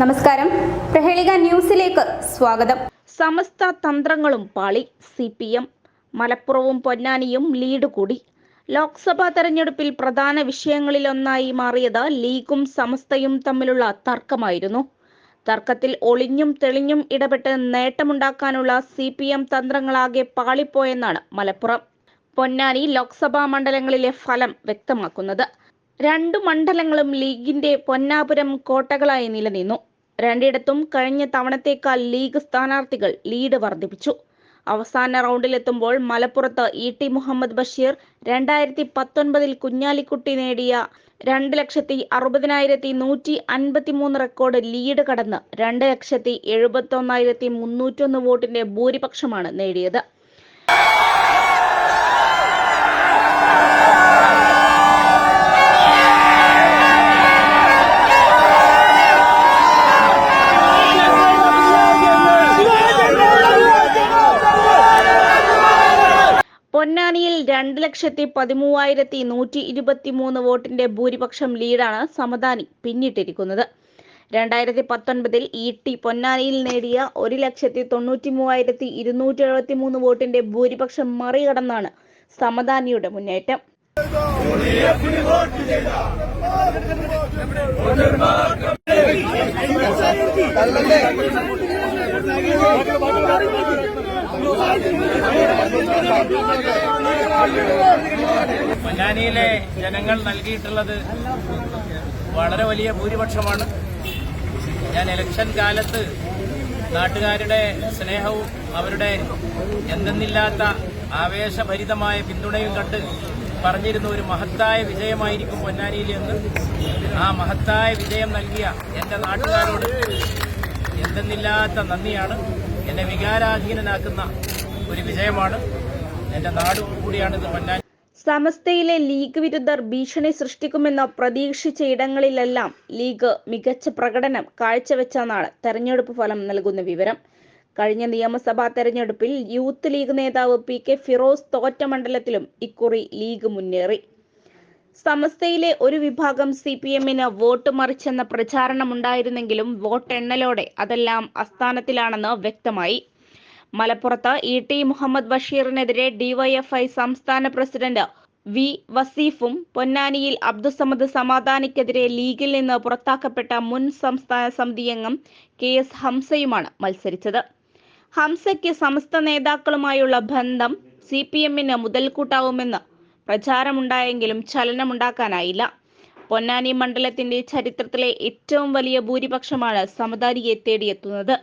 നമസ്കാരം. പ്രഹേളിക ന്യൂസിലേക്ക് സ്വാഗതം. സമസ്ത തന്ത്രങ്ങളും പാളി സി പി എം മലപ്പുറവും പൊന്നാനിയും ലീഡ് കൂടി. ലോക്സഭാ തെരഞ്ഞെടുപ്പിൽ പ്രധാന വിഷയങ്ങളിലൊന്നായി മാറിയത് ലീഗും സമസ്തയും തമ്മിലുള്ള തർക്കമായിരുന്നു. തർക്കത്തിൽ ഒളിഞ്ഞും തെളിഞ്ഞും ഇടപെട്ട് നേട്ടമുണ്ടാക്കാനുള്ള സി പി എം തന്ത്രങ്ങളാകെ പാളിപ്പോയെന്നാണ് മലപ്പുറം. പൊന്നാനി ലോക്സഭാ മണ്ഡലങ്ങളിലെ ഫലം വ്യക്തമാക്കുന്നത്. രണ്ടു മണ്ഡലങ്ങളും ലീഗിന്റെ പൊന്നാപുരം കോട്ടകളായി നിലനിന്നു. രണ്ടിടത്തും കഴിഞ്ഞ തവണത്തേക്കാൾ ലീഗ് സ്ഥാനാർത്ഥികൾ ലീഡ് വർദ്ധിപ്പിച്ചു. അവസാന റൗണ്ടിലെത്തുമ്പോൾ മലപ്പുറത്ത് ഇ ടി മുഹമ്മദ് ബഷീർ രണ്ടായിരത്തി പത്തൊൻപതിൽ കുഞ്ഞാലിക്കുട്ടി നേടിയ രണ്ട് ലക്ഷത്തി അറുപതിനായിരത്തി നൂറ്റി അൻപത്തി മൂന്ന് റെക്കോർഡ് ലീഡ് കടന്ന് രണ്ട് ലക്ഷത്തി എഴുപത്തി ഒന്നായിരത്തി മുന്നൂറ്റൊന്ന് വോട്ടിന്റെ ഭൂരിപക്ഷമാണ് നേടിയത്. രണ്ട് ലക്ഷത്തി പതിമൂവായിരത്തി നൂറ്റി ഇരുപത്തി മൂന്ന് വോട്ടിന്റെ ഭൂരിപക്ഷം ലീഡാണ് സമദാനി പിന്നിട്ടിരിക്കുന്നത്. രണ്ടായിരത്തി പത്തൊൻപതിൽ ഇ ടി പൊന്നാനിയിൽ നേടിയ ഒരു ലക്ഷത്തി തൊണ്ണൂറ്റി മൂവായിരത്തി ഇരുന്നൂറ്റി എഴുപത്തി മൂന്ന് വോട്ടിന്റെ ഭൂരിപക്ഷം മറികടന്നാണ് സമദാനിയുടെ മുന്നേറ്റം. പൊന്നാനിയിലെ ജനങ്ങൾ നൽകിയിട്ടുള്ളത് വളരെ വലിയ ഭൂരിപക്ഷമാണ്. ഞാൻ ഇലക്ഷൻ കാലത്ത് നാട്ടുകാരുടെ സ്നേഹവും അവരുടെ എന്തെന്നില്ലാത്ത ആവേശഭരിതമായ പിന്തുണയും കണ്ട് പറഞ്ഞിരുന്ന ഒരു മഹത്തായ വിജയമായിരിക്കും പൊന്നാനിയിൽ എന്ന് ആ മഹത്തായ വിജയം നൽകിയ എന്റെ നാട്ടുകാരോട് എന്തെന്നില്ലാത്ത നന്ദിയാണ് എന്നെ വികാരാധീനനാക്കുന്ന ഒരു വിജയമാണ്. എന്റെ നാട് കൂടിയാണ് ഇത് പൊന്നാനി. സമസ്തയിലെ ലീഗ് വിരുദ്ധർ ഭീഷണി സൃഷ്ടിക്കുമെന്ന് പ്രതീക്ഷിച്ച ഇടങ്ങളിലെല്ലാം ലീഗ് മികച്ച പ്രകടനം കാഴ്ചവെച്ചെന്നാണ് തെരഞ്ഞെടുപ്പ് ഫലം നൽകുന്ന വിവരം. കഴിഞ്ഞ നിയമസഭാ തെരഞ്ഞെടുപ്പിൽ യൂത്ത് ലീഗ് നേതാവ് പി കെ ഫിറോസ് തോറ്റ മണ്ഡലത്തിലും ഇക്കുറി ലീഗ് മുന്നേറി. സമസ്തയിലെ ഒരു വിഭാഗം സി പി എമ്മിന് വോട്ട് മറിച്ചെന്ന പ്രചാരണമുണ്ടായിരുന്നെങ്കിലും വോട്ടെണ്ണലോടെ അതെല്ലാം അസ്ഥാനത്തിലാണെന്ന് വ്യക്തമായി. മലപ്പുറത്ത് ഇ ടി മുഹമ്മദ് ബഷീറിനെതിരെ ഡിവൈഎഫ്ഐ സംസ്ഥാന പ്രസിഡന്റ് വി വസീഫും പൊന്നാനിയിൽ അബ്ദുസമദ് സമാധാനിക്കെതിരെ ലീഗിൽ നിന്ന് പുറത്താക്കപ്പെട്ട മുൻ സംസ്ഥാന സമിതി അംഗം കെ എസ് ഹംസയുമാണ് മത്സരിച്ചത്. ഹംസയ്ക്ക് സമസ്ത നേതാക്കളുമായുള്ള ബന്ധം സി പി എമ്മിന് മുതൽക്കൂട്ടാവുമെന്ന് പ്രചാരമുണ്ടായെങ്കിലും ചലനമുണ്ടാക്കാനായില്ല. പൊന്നാനി മണ്ഡലത്തിന്റെ ചരിത്രത്തിലെ ഏറ്റവും വലിയ ഭൂരിപക്ഷമാണ് സമതാരിയെ തേടിയെത്തുന്നത്.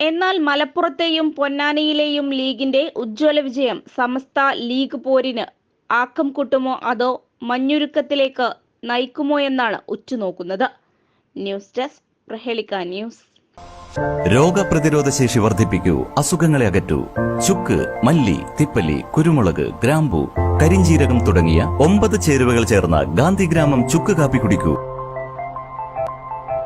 എന്നാൽ മലപ്പുറത്തെയും പൊന്നാനിയിലെയും ലീഗിന്റെ ഉജ്ജ്വല വിജയം സമസ്ത ലീഗ് പോരിന് ആക്കം കൂട്ടുമോ അതോ മഞ്ഞുരുക്കത്തിലേക്ക് നയിക്കുമോ എന്നാണ് ഉറ്റുനോക്കുന്നത്. News desk Prahelika news. രോഗപ്രതിരോധ ശേഷി വർദ്ധിപ്പിക്കൂ അസുഖങ്ങളെ അകറ്റൂ. ചുക്ക് മല്ലി തിപ്പല്ലി കുരുമുളക് ഗ്രാമ്പു കരിഞ്ചീരകം തുടങ്ങിയ ഒമ്പത് ചേരുവകൾ ചേർന്ന ഗാന്ധിഗ്രാമം ചുക്ക് കാപ്പി കുടിക്കൂ.